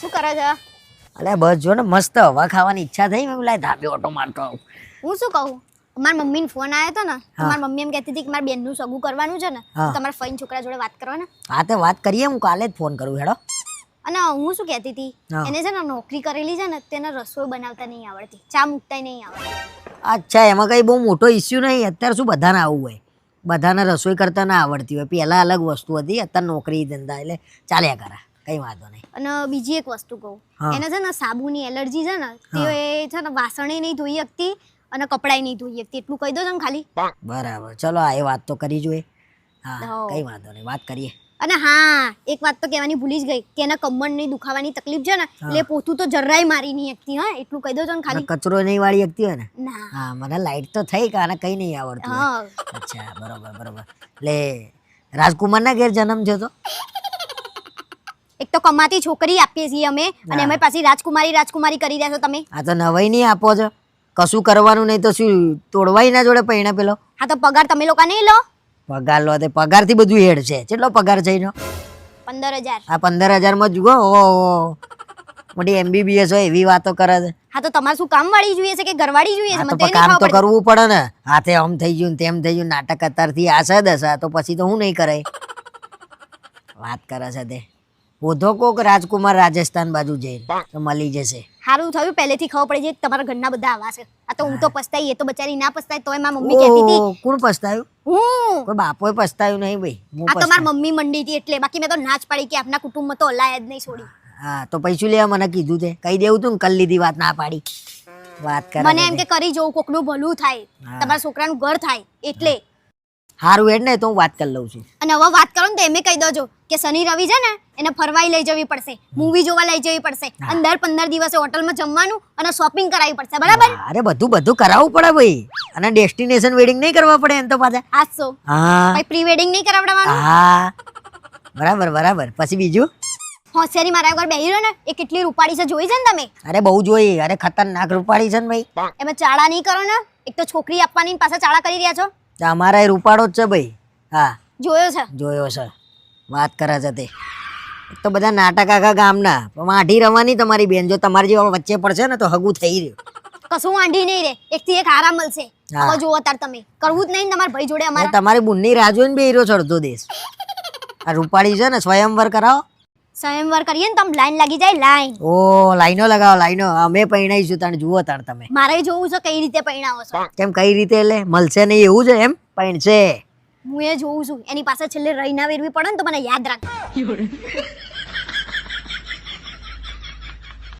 શું કરે છે? અલે બસ જો ને મસ્ત હવા ખાવાની ઈચ્છા થઈ મેં લાય ધાબે ઓટો મારતો આવું. હું શું કહું? મારા મમ્મીને ફોન આવ્યો હતો ને મારી મમ્મી એમ કહેતી હતી કે મારા બેનનું સગું કરવાનું છે ને તમારા ફઈન છોકરા જોડે વાત કરો ને હા તો વાત કરીએ હું કાલે જ ફોન કરું હેડો. અને હું શું કહેતી હતી? એને છે ને નોકરી કરેલી છે ને તેને રસોઈ બનાવતા નહીં આવડતી ચા મૂકતા નહીં આવડતી. અચ્છા એમાં કઈ બહુ મોટો ઇસ્યુ નહીં અત્યારે શું બધાને આવું હોય. બધાને રસોઈ કરતા ના આવડતી હોય પહેલાં અલગ વસ્તુ હતી અત્યારે નોકરી ધંધા એટલે ચાલ્યા કરા. કઈ વાંધો નહીં. અને બીજી એક વસ્તુ કહું. એને છે ને સાબુની એલર્જી છે ને તે છે ને વાસણે નહીં ધોઈ શકતી અને કપડાય નહીં ધોઈ શકતી. એટલું કહી દો છો ને ખાલી. બરાબર. ચલો આ એ વાત તો કરી જોઈએ. હા કઈ વાંધો નહીં. વાત કરીએ. અને હા એક વાત તો કહેવાની ભૂલી જ ગઈ કે એના કમરની દુખાવાની તકલીફ છે ને એટલે પોતું તો જરાય મારી નહીં શકતી હા. એટલું કહી દો છો ને ખાલી. કચરો નહીં વાળી શકતી હોય ને? હા મને લાઈટ તો થઈ કે આને કઈ નહીં આવડતું અચ્છા બરોબર બરોબર. એટલે રાજકુમારના ઘેર જન્મ છે તો? એક તો કમાતી છોકરી આપીએ છીએ અમે. અને અમે પાછી રાજકુમારી રાજકુમારી કરી રહ્યા છો તમે. આ તો નવાઈ નહીં આપો છો. કશું કરવાનું નહીં તો શું? તોડવાય ના જોડે પૈણા પેલો. હા તો પગાર તમે લોકો નહીં લો. પગાર લો તે પગારથી બધું હેડ છે. કેટલો પગાર છે એનો? પંદર હજાર. હા પંદર હજારમાં જુઓ. ઓ મોટી એમબીબીએસ હોય એવી વાતો કરે છે. હા તો તમારે શું કામ વાળી જોઈએ છે કે ઘરવાળી જોઈએ છે? મને કામ તો કરવું પડે ને. હાથે આમ થઈ ગયું ને તેમ થઈ ગયું નાટક અત્યારથી આશા દશા તો પછી તો હું નહીં કરે વાત કરે છે તે. ઓધો કોક રાજકુમાર રાજસ્થાન બાજુ જઈ તો મળી જશે. સારું થયું. પહેલેથી ખબર પડી જાય તમારા ઘરના બધા આવા છે. આ તો હું તો પસ્તાઈ એ તો બચારી ના પસ્તાય તોય મારી મમ્મી કહેતી હતી. કોણ પસ્તાયું? હું. કોઈ બાપોએ પસ્તાયું નહીં ભાઈ. આ તો મારી મમ્મી મંડી હતી એટલે. બાકી મેં તો નાચ પાડી કે આપના કુટુંબમાં તો અલાય જ નહીં છોડી. હા તો પૈસું લેવા મને કીધું તે. કહી દેવું તું ને કલ લીધી વાત ના પાડી. વાત કરે મને એમ કે કરી જોઉં કોકનું ભલું થાય. તમારા છોકરાનું ઘર થાય. એટલે. સારું હેડ ને તો હું વાત કરી લઉં છું. અને હવે વાત કરો ને તો એમે કહી દેજો કે શનિ રવિ છે ને એને ફરવાઈ લઈ જવી પડશે મૂવી જોવા લઈ જવી પડશે અને દર પંદર દિવસે હોટલમાં જમવાનું અને શોપિંગ કરાવવી પડશે બરાબર? અરે બધું બધું કરાવવું પડે ભાઈ. અને ડેસ્ટિનેશન વેડિંગ નહીં કરવા પડે એમ તો પાછા. આસો હા. પ્રી વેડિંગ નહીં કરાવડાવવાનું? હા. બરાબર બરાબર. પછી બીજું? હોશિયારી મારા વગર બેહી રહ્યો ને એ કેટલી રૂપાળી છે જોઈ છે ને તમે? અરે બહુ જોઈ. અરે ખતરનાક રૂપાળી છે ને ભાઈ. એમાં ચાળા નહીં કરો ને એક તો છોકરી આપવાની પાછા ચાળા કરી રહ્યા છો. અમારા રૂપાળો જ છે ભાઈ. હા. જોયો છે? જોયો છે. વાત કરે છે તે. તો બધા નાટક આખા ગામના. પણ માઢી રવાની તમારી બેન. જો તમારી જેવા વચ્ચે પડશે ને તો હગું થઈ રહ્યું. કશું વાંઢી નહીં રે. એક થી એક આરામ મળશે. હવે જુઓ તાર તમે. કરવું જ નહીં તમારા ભાઈ જોડે અમારે. અમારા તમારી બુનની રાહ જોઈને બે હીરો ચડતો દેશ. આ રૂપાળી છે ને સ્વયંવર કરાવો. સ્વયંવર કરીએ ને તો આમ લાઈન લાગી જાય લાઈન. ઓ લાઈનો લગાવો લાઈનો. અમે પૈણાઈશું તાણ જુઓ તાણ તમે. મારે જોવું છે કઈ રીતે પરિણાવો છો. કેમ કઈ રીતે એટલે મળશે નહીં એવું છે એમ? પૈણશે. હું એ જોઉં છું. એની પાસે છેલ્લે રહી ના વેરવી પડે ને તો મને યાદ રાખ.